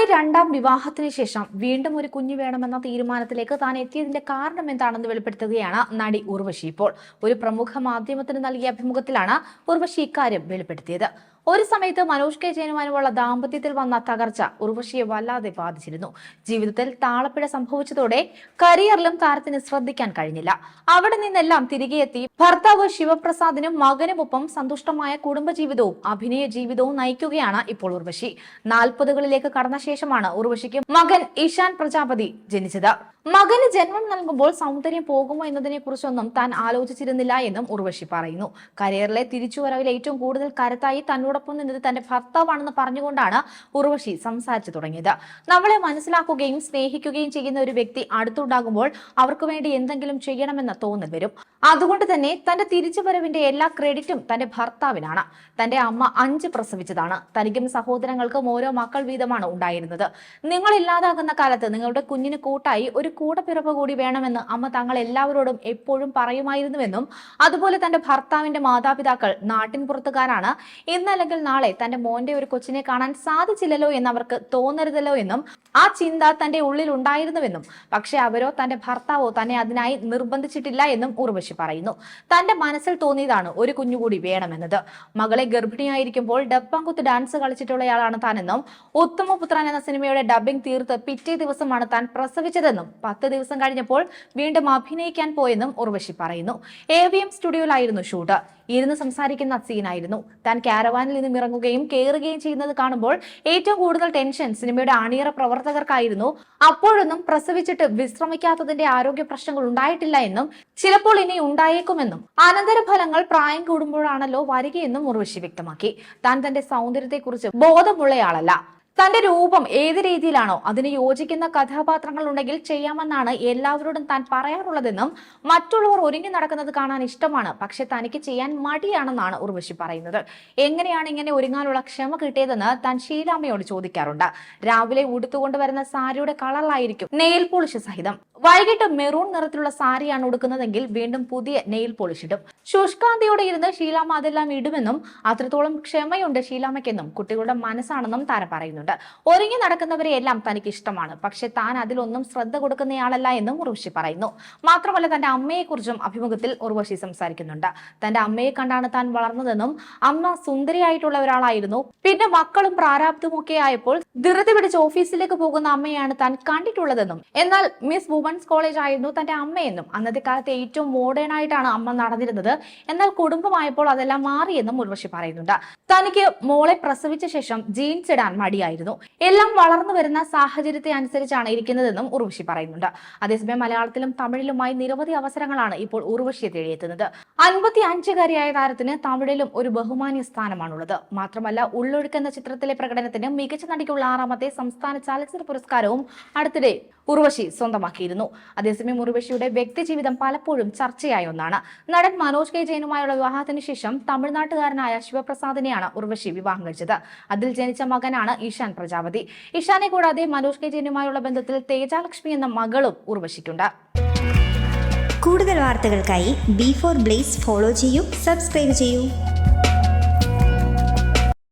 തന്റെ രണ്ടാം വിവാഹത്തിന് ശേഷം വീണ്ടും ഒരു കുഞ്ഞു വേണമെന്ന തീരുമാനത്തിലേക്ക് താൻ എത്തിയതിന്റെ കാരണം എന്താണെന്ന് വെളിപ്പെടുത്തുകയാണ് നടി ഉർവശി. ഇപ്പോൾ ഒരു പ്രമുഖ മാധ്യമത്തിന് നൽകിയ അഭിമുഖത്തിലാണ് ഉർവശി ഇക്കാര്യം വെളിപ്പെടുത്തിയത്. ഒരു സമയത്ത് മനോജ് കെ ജയനുമാനുമുള്ള ദാമ്പത്യത്തിൽ വന്ന തകർച്ച ഉർവശിയെ വല്ലാതെ ബാധിച്ചിരുന്നു. ജീവിതത്തിൽ താളപ്പിഴ സംഭവിച്ചതോടെ കരിയറിലും താരത്തിന് ശ്രദ്ധിക്കാൻ കഴിഞ്ഞില്ല. അവിടെ നിന്നെല്ലാം തിരികെ എത്തി ഭർത്താവ് ശിവപ്രസാദിനും മകനുമൊപ്പം സന്തുഷ്ടമായ കുടുംബജീവിതവും അഭിനയ ജീവിതവും നയിക്കുകയാണ് ഇപ്പോൾ ഉർവശി. നാൽപ്പതുകളിലേക്ക് കടന്ന ശേഷമാണ് ഉർവശിക്ക് മകൻ ഇഷാൻ പ്രജാപതി ജനിച്ചത്. മകന് ജന്മം നൽകുമ്പോൾ സൗന്ദര്യം പോകുമോ എന്നതിനെ കുറിച്ചൊന്നും താൻ ആലോചിച്ചിരുന്നില്ല എന്നും ഉർവശി പറയുന്നു. കരിയറിലെ തിരിച്ചുവരവിൽ ഏറ്റവും കൂടുതൽ കരുത്തായി തന്നോടൊപ്പം നിന്നത് തന്റെ ഭർത്താവാണെന്ന് പറഞ്ഞുകൊണ്ടാണ് ഉർവശി സംസാരിച്ചു തുടങ്ങിയത്. നമ്മളെ മനസ്സിലാക്കുകയും സ്നേഹിക്കുകയും ചെയ്യുന്ന ഒരു വ്യക്തി അടുത്തുണ്ടാകുമ്പോൾ അവർക്ക് വേണ്ടി എന്തെങ്കിലും ചെയ്യണമെന്ന തോന്നൽ വരും. അതുകൊണ്ട് തന്നെ തന്റെ തിരിച്ചുവരവിന്റെ എല്ലാ ക്രെഡിറ്റും തന്റെ ഭർത്താവിനാണ്. തന്റെ അമ്മ അഞ്ച് പ്രസവിച്ചതാണ്. തനിക്കും സഹോദരങ്ങൾക്കും ഓരോ മക്കൾ വീതമാണ് ഉണ്ടായിരുന്നത്. നിങ്ങൾ ഇല്ലാതാകുന്ന കാലത്ത് നിങ്ങളുടെ കുഞ്ഞിന് കൂട്ടായി ഒരു കൂടപ്പിറപ്പ് കൂടി വേണമെന്ന് അമ്മ തങ്ങൾ എല്ലാവരോടും എപ്പോഴും പറയുമായിരുന്നുവെന്നും അതുപോലെ തന്റെ ഭർത്താവിന്റെ മാതാപിതാക്കൾ നാട്ടിൻ പുറത്തുകാരാണ്. ഇന്നല്ലെങ്കിൽ നാളെ തന്റെ മോന്റെ ഒരു കൊച്ചിനെ കാണാൻ സാധിച്ചില്ലല്ലോ എന്ന് അവർക്ക് തോന്നരുതല്ലോ എന്നും ആ ചിന്ത തന്റെ ഉള്ളിൽ ഉണ്ടായിരുന്നുവെന്നും പക്ഷെ അവരോ തന്റെ ഭർത്താവോ തന്നെ അതിനായി നിർബന്ധിച്ചിട്ടില്ല എന്നും ഉർവശി പറയുന്നു. തന്റെ മനസ്സിൽ തോന്നിയതാണ് ഒരു കുഞ്ഞുകൂടി വേണമെന്നത്. മകളെ ഗർഭിണിയായിരിക്കുമ്പോൾ ഡപ്പാങ്കുത്ത് ഡാൻസ് കളിച്ചിട്ടുള്ളയാളാണ് താനെന്നും ഉത്തമപുത്രൻ എന്ന സിനിമയുടെ ഡബിംഗ് തീർത്ത് പിറ്റേ ദിവസമാണ് താൻ പ്രസവിച്ചതെന്നും പത്ത് ദിവസം കഴിഞ്ഞപ്പോൾ വീണ്ടും അഭിനയിക്കാൻ പോയെന്നും ഉർവശി പറയുന്നു. എ വി എം സ്റ്റുഡിയോയിലായിരുന്നു ഷൂട്ട്. ഇരുന്ന് സംസാരിക്കുന്ന സീനായിരുന്നു. താൻ കാരവാനിൽ നിന്നും ഇറങ്ങുകയും കയറുകയും ചെയ്യുന്നത് കാണുമ്പോൾ ഏറ്റവും കൂടുതൽ ടെൻഷൻ സിനിമയുടെ അണിയറ പ്രവർത്തകർക്കായിരുന്നു. അപ്പോഴൊന്നും പ്രസവിച്ചിട്ട് വിശ്രമിക്കാത്തതിന്റെ ആരോഗ്യ പ്രശ്നങ്ങൾ ഉണ്ടായിട്ടില്ല എന്നും ചിലപ്പോൾ ഇനി ഉണ്ടായേക്കുമെന്നും അനന്തരഫലങ്ങൾ പ്രായം കൂടുമ്പോഴാണല്ലോ വരികയെന്നും ഉർവശി വ്യക്തമാക്കി. താൻ തന്റെ സൗന്ദര്യത്തെക്കുറിച്ച് ബോധമുള്ളയാളല്ല. തന്റെ രൂപം ഏത് രീതിയിലാണോ അതിന് യോജിക്കുന്ന കഥാപാത്രങ്ങൾ ഉണ്ടെങ്കിൽ ചെയ്യാമെന്നാണ് എല്ലാവരോടും താൻ പറയാറുള്ളതെന്നും മറ്റുള്ളവർ ഒരുങ്ങി നടക്കുന്നത് കാണാൻ ഇഷ്ടമാണ്. പക്ഷെ തനിക്ക് ചെയ്യാൻ മടിയാണെന്നാണ് ഉർവശി പറയുന്നത്. എങ്ങനെയാണ് ഇങ്ങനെ ഒരുങ്ങാനുള്ള ക്ഷമ കിട്ടിയതെന്ന് താൻ ഷീലാമ്മയോട് ചോദിക്കാറുണ്ട്. രാവിലെ ഉടുത്തുകൊണ്ട് വരുന്ന സാരിയുടെ കളറിലായിരിക്കും നെയിൽ പോളിഷ് സഹിതം. വൈകിട്ട് മെറൂൺ നിറത്തിലുള്ള സാരിയാണ് ഉടുക്കുന്നതെങ്കിൽ വീണ്ടും പുതിയ നെയിൽ പോളിഷ് ഇടും. ശുഷ്കാന്തിയോടെ ഇരുന്ന് ഷീലാമ്മ അതെല്ലാം ഇടുമെന്നും അത്രത്തോളം ക്ഷമയുണ്ട് ഷീലാമ്മയ്ക്കെന്നും കുട്ടികളുടെ മനസ്സാണെന്നും താരം പറയുന്നുണ്ട്. ഒരുങ്ങി നടക്കുന്നവരെ എല്ലാം തനിക്ക് ഇഷ്ടമാണ് പക്ഷെ താൻ അതിലൊന്നും ശ്രദ്ധ കൊടുക്കുന്നയാളല്ല എന്നും ഉർവശി പറയുന്നു. മാത്രമല്ല തന്റെ അമ്മയെക്കുറിച്ചും അഭിമുഖത്തിൽ ഉർവശി സംസാരിക്കുന്നുണ്ട്. തന്റെ അമ്മയെ കണ്ടാണ് താൻ വളർന്നതെന്നും അമ്മ സുന്ദരിയായിട്ടുള്ള ഒരാളായിരുന്നു. പിന്നെ മക്കളും പ്രാരാബ്ദവും ഒക്കെ ആയപ്പോൾ ധൃതി പിടിച്ച് ഓഫീസിലേക്ക് പോകുന്ന അമ്മയാണ് താൻ കണ്ടിട്ടുള്ളതെന്നും. എന്നാൽ മിസ് വുമൻസ് കോളേജ് ആയിരുന്നു തന്റെ അമ്മയെന്നും. അന്നത്തെ കാലത്ത് ഏറ്റവും മോഡേൺ ആയിട്ടാണ് അമ്മ നടന്നിരുന്നത്. എന്നാൽ കുടുംബമായപ്പോൾ അതെല്ലാം മാറിയെന്നും ഉർവശി പറയുന്നുണ്ട്. തനിക്ക് മോളെ പ്രസവിച്ച ശേഷം ജീൻസ് ഇടാൻ മടിയായിരുന്നു. എല്ലാം വളർന്നു വരുന്ന സാഹചര്യത്തെ അനുസരിച്ചാണ് ഇരിക്കുന്നതെന്നും ഉർവശി പറയുന്നുണ്ട്. അതേസമയം മലയാളത്തിലും തമിഴിലുമായി നിരവധി അവസരങ്ങളാണ് ഇപ്പോൾ ഉർവശിയെ തേടിയെത്തുന്നത്. അൻപത്തി അഞ്ചുകാരിയായ താരത്തിന് തമിഴിലും ഒരു ബഹുമാന്യ സ്ഥാനമാണുള്ളത്. മാത്രമല്ല ഉള്ളൊഴുക്ക് എന്ന ചിത്രത്തിലെ പ്രകടനത്തിന് മികച്ച നടിക്കുള്ള ആറാമത്തെ സംസ്ഥാന ചലച്ചിത്ര പുരസ്കാരവും അടുത്തിടെ ഉർവശി സ്വന്തമാക്കിയിരുന്നു. അതേസമയം ഉർവശിയുടെ വ്യക്തിജീവിതം പലപ്പോഴും ചർച്ചയായ ഒന്നാണ്. നടൻ മനോജ് കെ ജയനുമായുള്ള വിവാഹത്തിന് ശേഷം തമിഴ്നാട്ടുകാരനായ ശിവപ്രസാദിനെയാണ് ഉർവശി വിവാഹം കഴിച്ചത്. അതിൽ ജനിച്ച മകനാണ് ഇഷാൻ പ്രജാപതി. ഇഷാനെ കൂടാതെ മനോജ് കെ ജയനുമായുള്ള ബന്ധത്തിൽ തേജാലക്ഷ്മി എന്ന മകളും ഉർവശിക്കുണ്ട്. കൂടുതൽ വാർത്തകൾക്കായി ബി ഫോർ ബ്ലേസ് ഫോളോ ചെയ്യൂ സബ്സ്ക്രൈബ് ചെയ്യൂ.